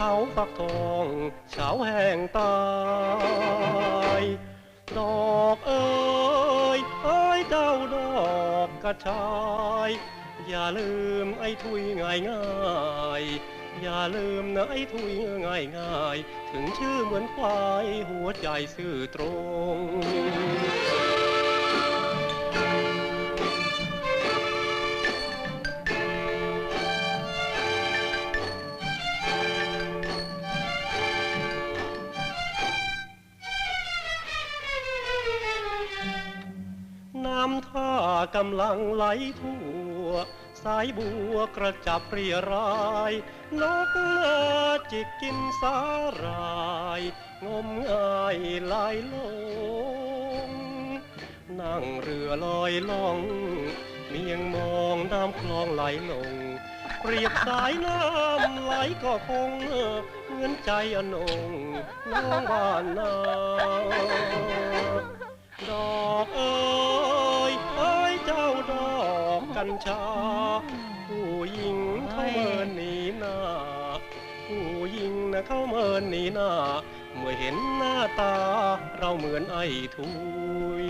เขาฟักทองเฉาแห้งตายดอกเอ้ยเอ้ยเจ้าดอกกระชาย อย่าลืมไอ้ทุยง่ายง่ายอย่าลืมนะไอ้ทุยง่ายง่ายถึงชื่อเหมือนควายหัวใจซื่อตรง น้ำท่ากำลังไหลทั่ว สายบัวกระจับเรียรายนกเงาจิกกินสาหราย งมง่ายไหลายลง นั่งเรือลอยล่อง เมียงมองน้ำคลองไหลลง เปรียบสายน้ำไหลก็คงเหมือนใจอนงน้องบ้านนา กัญชา ผู้หญิงเขาเมินหนีหน้า ผู้หญิงนะเขาเมินหนีหน้า เมื่อเห็นหน้าตาเราเหมือนไอ้ทุย